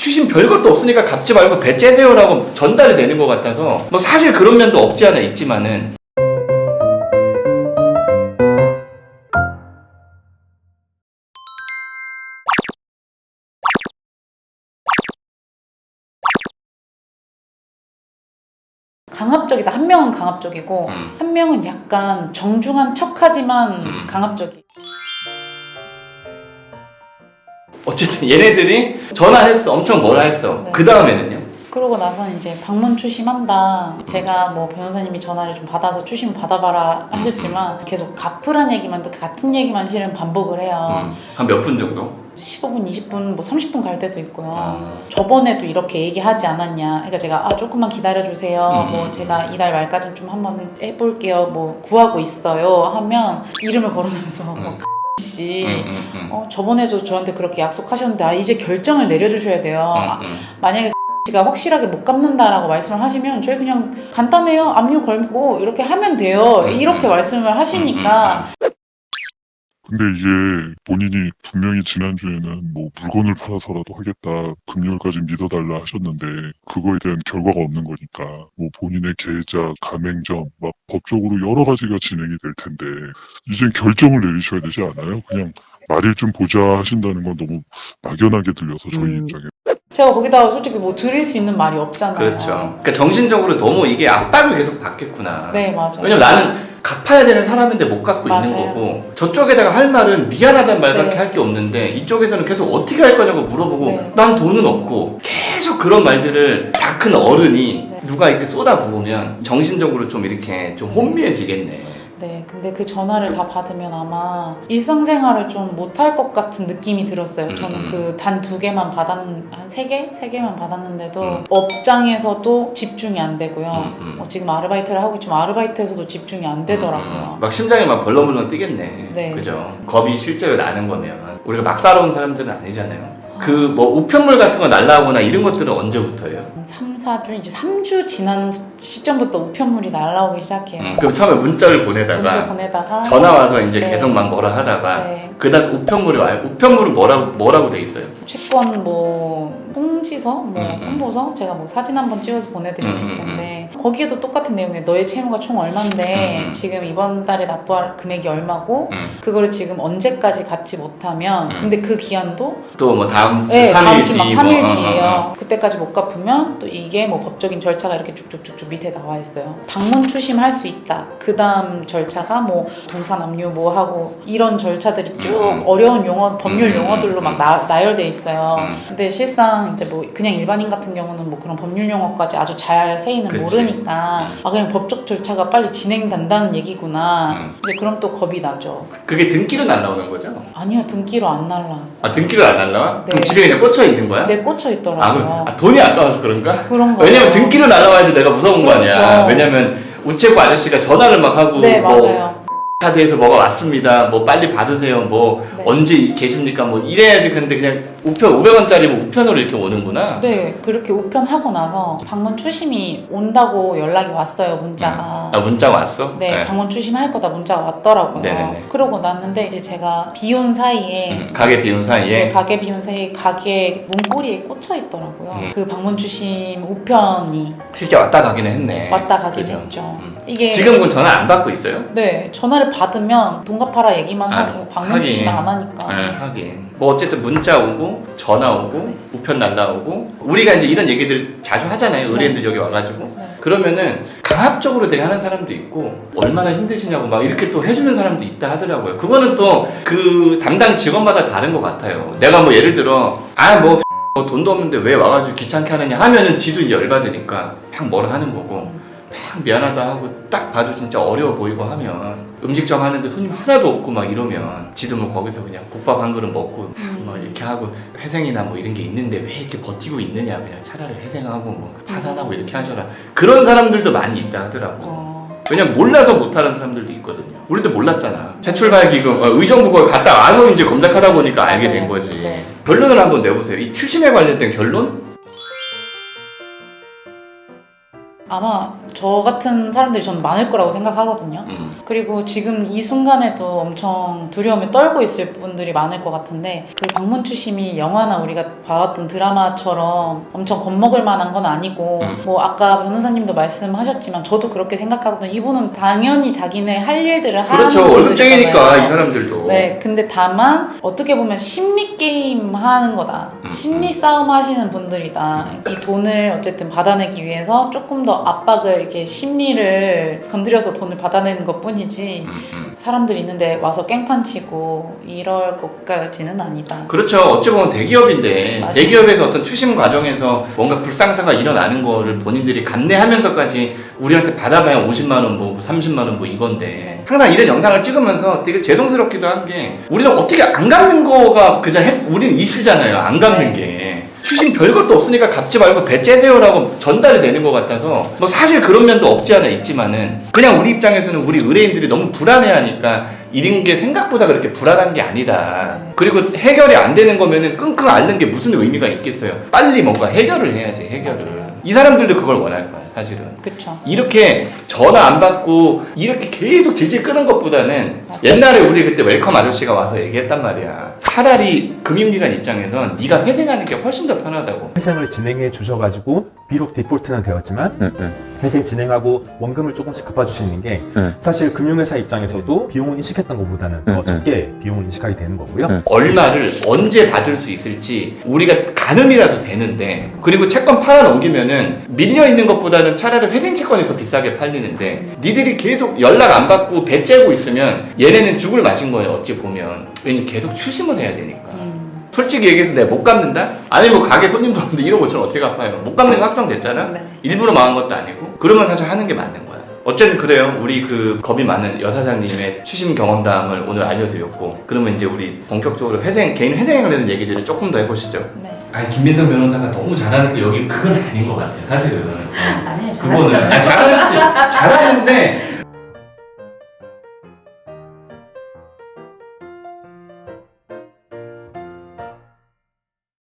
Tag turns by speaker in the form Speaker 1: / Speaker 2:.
Speaker 1: 추심 별것도 없으니까 갚지 말고 배 째세요라고 전달이 되는 것 같아서 뭐 사실 그런 면도 없지 않아 있지만은
Speaker 2: 강압적이다. 한 명은 강압적이고
Speaker 1: 음.
Speaker 2: 한 명은 약간 정중한 척하지만
Speaker 1: 음.
Speaker 2: 강압적이.
Speaker 1: 어쨌든 얘네들이 전화했어 엄청 뭐라 했어
Speaker 2: 네.
Speaker 1: 그 다음에는요
Speaker 2: 그러고 나서는 이제 방문 추심한다. 제가 뭐 변호사님이 전화를 좀 받아서 추심 받아봐라 하셨지만 계속 갚으란 얘기만 같은 얘기만 실은 반복을 해요.
Speaker 1: 음, 한몇 분 정도
Speaker 2: 15분, 20분, 뭐 30분 갈 때도 있고요.
Speaker 1: 어.
Speaker 2: 저번에도 이렇게 얘기하지 않았냐. 그러니까 제가 아 조금만 기다려 주세요.
Speaker 1: 음.
Speaker 2: 뭐 제가 이달 말까지 좀 한번 해볼게요. 뭐 구하고 있어요. 하면 이름을 거론하면서
Speaker 1: 음.
Speaker 2: 막 씨.
Speaker 1: 음, 음, 음.
Speaker 2: 어, 저번에도 저한테 그렇게 약속하셨는데 아, 이제 결정을 내려주셔야 돼요. 아,
Speaker 1: 음, 음.
Speaker 2: 만약에 씨가 확실하게 못 갚는다라고 말씀을 하시면 저희 그냥 간단해요. 압류 걸고 이렇게 하면 돼요.
Speaker 1: 음,
Speaker 2: 이렇게
Speaker 1: 음.
Speaker 2: 말씀을 하시니까
Speaker 3: 근데 이게 본인이 분명히 지난주에는 뭐 물건을 팔아서라도 하겠다, 금요일까지 믿어달라 하셨는데, 그거에 대한 결과가 없는 거니까, 뭐 본인의 계좌, 가맹점, 막 법적으로 여러 가지가 진행이 될 텐데, 이젠 결정을 내리셔야 되지 않아요? 그냥 말일 좀 보자 하신다는 건 너무 막연하게 들려서 저희
Speaker 2: 음.
Speaker 3: 입장에.
Speaker 2: 제가 거기다가 솔직히 뭐 드릴 수 있는 말이 없잖아요.
Speaker 1: 그렇죠 그러니까 정신적으로 너무 이게 압박을 계속 받겠구나
Speaker 2: 네 맞아요.
Speaker 1: 왜냐면 나는 갚아야 되는 사람인데 못 갚고 있는
Speaker 2: 맞아요.
Speaker 1: 거고 저쪽에다가 할 말은 미안하다는 말밖에
Speaker 2: 네.
Speaker 1: 할 게 없는데 이쪽에서는 계속 어떻게 할 거냐고 물어보고
Speaker 2: 네.
Speaker 1: 난 돈은 없고 계속 그런 말들을 다 큰 어른이
Speaker 2: 네.
Speaker 1: 누가 이렇게 쏟아부으면 정신적으로 좀 이렇게 좀 혼미해지겠네
Speaker 2: 네, 근데 그 전화를 다 받으면 아마 일상생활을 좀 못할 것 같은 느낌이 들었어요.
Speaker 1: 음,
Speaker 2: 저는
Speaker 1: 음.
Speaker 2: 그단 두 개만 받았, 한세 개? 세 개만 받았는데도
Speaker 1: 음.
Speaker 2: 업장에서도 집중이 안 되고요.
Speaker 1: 음, 음.
Speaker 2: 어, 지금 아르바이트를 하고 있지만 아르바이트에서도 집중이 안 되더라고요.
Speaker 1: 음, 막 심장이 막 벌렁벌렁 뛰겠네.
Speaker 2: 네.
Speaker 1: 그죠? 겁이 실제로 나는 거면 우리가 막 살아온 사람들은 아니잖아요. 그 뭐 우편물 같은 거 날라오거나 이런 것들은 언제부터예요?
Speaker 2: 한 3, 4주, 이제 3주 지나는 시점부터 우편물이 날라오기 시작해요.
Speaker 1: 음, 그럼 처음에 문자를 보내다가
Speaker 2: 문자 보내다가
Speaker 1: 전화 와서 이제
Speaker 2: 네.
Speaker 1: 계속 막 뭐라 하다가
Speaker 2: 네.
Speaker 1: 그다음 우편물이 와요. 우편물은 뭐라고 뭐라고 돼 있어요?
Speaker 2: 채권 뭐 통지서, 뭐
Speaker 1: 음, 음.
Speaker 2: 통보서 제가 뭐 사진 한번 찍어서 보내드렸을
Speaker 1: 음, 음,
Speaker 2: 텐데 거기에도 똑같은 내용이에요. 너의 채무가 총 얼마인데
Speaker 1: 음, 음.
Speaker 2: 지금 이번 달에 납부할 금액이 얼마고
Speaker 1: 음.
Speaker 2: 그거를 지금 언제까지 갚지 못하면
Speaker 1: 음.
Speaker 2: 근데 그 기한도
Speaker 1: 또 뭐 다음 주
Speaker 2: 네,
Speaker 1: 3일
Speaker 2: 다음 주막
Speaker 1: 뒤
Speaker 2: 3일
Speaker 1: 뭐, 어,
Speaker 2: 뒤에요.
Speaker 1: 어, 어.
Speaker 2: 그때까지 못 갚으면 또 이게 뭐 법적인 절차가 이렇게 쭉쭉쭉쭉 밑에 나와 있어요. 방문 추심할 수 있다. 그 다음 절차가 뭐 동산 압류 뭐 하고 이런 절차들이 쭉
Speaker 1: 음, 음.
Speaker 2: 어려운 용어, 법률
Speaker 1: 음, 음,
Speaker 2: 용어들로 막
Speaker 1: 음.
Speaker 2: 나, 나열돼 있어요.
Speaker 1: 음.
Speaker 2: 근데 실상 이제 뭐 그냥 일반인 같은 경우는 뭐 그런 법률 용어까지 아주 자세히는. 모르니 까
Speaker 1: 음.
Speaker 2: 아 그냥 법적 절차가 빨리 진행된다는 얘기구나.
Speaker 1: 음.
Speaker 2: 이제 그럼 또 겁이 나죠.
Speaker 1: 그게 등기로 날라오는 거죠?
Speaker 2: 아니요 등기로 안 날라왔어.
Speaker 1: 아 등기로 안 날라와?
Speaker 2: 네.
Speaker 1: 그럼 집에 그냥 꽂혀 있는 거야?
Speaker 2: 내 꽂혀 있더라고요.
Speaker 1: 아, 그럼- 아, 돈이 아까워서 그런가?
Speaker 2: 그런 거.
Speaker 1: 왜냐면 등기로 날라와야지 내가 무서운 거 아니야.
Speaker 2: 그렇죠.
Speaker 1: 왜냐면 우체국 아저씨가 전화를 막 하고
Speaker 2: 네
Speaker 1: 뭐
Speaker 2: 맞아요.
Speaker 1: 카드에서 뭐가 왔습니다. 뭐 빨리 받으세요. 뭐
Speaker 2: 네.
Speaker 1: 언제 계십니까? 뭐 이래야지. 근데 그냥 우편 500원짜리 뭐 우편으로 이렇게 오는구나.
Speaker 2: 네, 그렇게 우편하고 나서 방문 추심이 온다고 연락이 왔어요, 문자가.
Speaker 1: 아 문자 왔어?
Speaker 2: 네, 방문 추심할 거다 문자가 왔더라고요.
Speaker 1: 네네네.
Speaker 2: 그러고 났는데 이제 제가 비온 사이에
Speaker 1: 음, 가게 비운
Speaker 2: 네,
Speaker 1: 사이에
Speaker 2: 가게 비온 사이에 가게 문고리에 꽂혀 있더라고요.
Speaker 1: 음.
Speaker 2: 그 방문 추심 우편이
Speaker 1: 실제 왔다 가기는 했네.
Speaker 2: 왔다 가긴
Speaker 1: 그죠?
Speaker 2: 했죠.
Speaker 1: 음.
Speaker 2: 이게
Speaker 1: 지금 그건 전화 안 받고 있어요?
Speaker 2: 네 전화를 받으면 돈 갚아라 얘기만
Speaker 1: 아,
Speaker 2: 하고 방문
Speaker 1: 하긴.
Speaker 2: 추심 안 하니까.
Speaker 1: 네, 하긴. 뭐 어쨌든 문자 오고 전화 오고
Speaker 2: 네.
Speaker 1: 우편 날라오고 우리가 이제 이런 얘기들 자주 하잖아요. 의뢰인들 여기 와가지고
Speaker 2: 네.
Speaker 1: 그러면은 강압적으로 되게 하는 사람도 있고 얼마나 힘드시냐고 막 이렇게 또 해주는 사람도 있다 하더라고요. 그거는 또 그 담당 직원마다 다른 것 같아요. 내가 뭐 예를 들어 아뭐 뭐 돈도 없는데 왜 와가지고 귀찮게 하느냐 하면은 지도 열받으니까 막 뭐라 하는 거고 막 미안하다 하고 딱 봐도 진짜 어려워 보이고 하면 음식점 하는데 손님 하나도 없고 막 이러면 지도 뭐 거기서 그냥 국밥 한 그릇 먹고
Speaker 2: 음.
Speaker 1: 뭐 이렇게 하고 회생이나 뭐 이런 게 있는데 왜 이렇게 버티고 있느냐 그냥 차라리 회생하고 뭐 파산하고 이렇게 하셔라. 그런 사람들도 많이 있다 하더라고.
Speaker 2: 어,
Speaker 1: 왜냐면 몰라서 못하는 사람들도 있거든요. 우리도 몰랐잖아. 새출발기금 어, 의정부 거기 갔다 와서 이제 검색하다 보니까 알게 된 거지.
Speaker 2: 네.
Speaker 1: 결론을 한번 내보세요. 이 추심에 관련된 결론?
Speaker 2: 아마 저 같은 사람들이 저는 많을 거라고 생각하거든요.
Speaker 1: 음.
Speaker 2: 그리고 지금 이 순간에도 엄청 두려움에 떨고 있을 분들이 많을 것 같은데 그 방문 추심이 영화나 우리가 봐왔던 드라마처럼 엄청 겁먹을 만한 건 아니고
Speaker 1: 음.
Speaker 2: 뭐 아까 변호사님도 말씀하셨지만 저도 그렇게 생각하거든요. 이분은 당연히 자기네 할 일들을 하는
Speaker 1: 그렇죠. 월급쟁이니까 이. 사람들도.
Speaker 2: 네, 근데 다만 어떻게 보면 심리 게임 하는 거다.
Speaker 1: 음,
Speaker 2: 심리 싸움 하시는 분들이다. 이 돈을 어쨌든 받아내기 위해서 조금 더 압박을 이렇게 심리를 건드려서 돈을 받아내는 것 뿐이지
Speaker 1: 음, 음.
Speaker 2: 사람들 있는데 와서 깽판 치고 이럴 것까지는 아니다.
Speaker 1: 그렇죠. 어찌 보면 대기업인데
Speaker 2: 맞아요.
Speaker 1: 대기업에서 어떤 추심 과정에서 뭔가 불상사가 일어나는 거를 본인들이 감내하면서까지 우리한테 받아봐야 50만 원 뭐 30만 원 뭐 이건데
Speaker 2: 네.
Speaker 1: 항상 이런 영상을 찍으면서 되게 죄송스럽기도 한 게 우리는 어떻게 안 갚는 거가 그냥 해- 우리는 이슈잖아요. 안 갚는
Speaker 2: 네.
Speaker 1: 게. 추심 별것도 없으니까 갚지 말고 배 째세요라고 전달이 되는 것 같아서 뭐 사실 그런 면도 없지 않아 있지만은 그냥 우리 입장에서는 우리 의뢰인들이 너무 불안해하니까 이런 게 생각보다 그렇게 불안한 게 아니다.
Speaker 2: 네.
Speaker 1: 그리고 해결이 안 되는 거면은 끙끙 앓는 게 무슨 의미가 있겠어요. 빨리 뭔가 해결을 해야지 해결을. 이 사람들도 그걸 원할 거야 사실은.
Speaker 2: 그쵸.
Speaker 1: 이렇게 전화 안 받고 이렇게 계속 질질 끄는 것보다는
Speaker 2: 맞아.
Speaker 1: 옛날에 우리 그때 웰컴 아저씨가 와서 얘기했단 말이야. 차라리 금융기관 입장에선 네가 회생하는 게 훨씬 더 편하다고.
Speaker 4: 회생을 진행해 주셔가지고 비록 디폴트는 되었지만 회생 진행하고 원금을 조금씩 갚아주시는 게
Speaker 5: 네.
Speaker 4: 사실 금융회사 입장에서도 비용을 인식했던 것보다는 더
Speaker 5: 네,
Speaker 4: 적게 비용을 인식하게 되는 거고요.
Speaker 5: 네.
Speaker 1: 얼마를 언제 받을 수 있을지 우리가 가늠이라도 되는데 그리고 채권 팔아 넘기면은 밀려 있는 것보다는 차라리 회생 채권이 더 비싸게 팔리는데 니들이 계속 연락 안 받고 배 째고 있으면 얘네는 죽을 맛인 거예요 어찌 보면 왜냐면 계속 추심을 해야 되니까
Speaker 2: 음,
Speaker 1: 솔직히 얘기해서 내가 못 갚는다? 아니 뭐 가게 손님도 없는데 1억 5천 어떻게 갚아요? 못 갚는 거 확정됐잖아?
Speaker 2: 네.
Speaker 1: 일부러 망한 것도 아니고 그러면 사실 하는 게 맞는 거야 어쨌든 그래요 우리 그 겁이 많은 여사장님의 추심 경험담을 오늘 알려드렸고 그러면 이제 우리 본격적으로 회생 개인 회생에 관련된 얘기들을 조금 더 해보시죠
Speaker 2: 네.
Speaker 1: 아니 김민선 변호사가 너무 잘하는 게 여기 그건 아닌 것 같아 사실은
Speaker 2: 아니에요.
Speaker 1: 그거는
Speaker 2: 잘하시잖아요.
Speaker 1: 아니, 잘하시지 잘하는데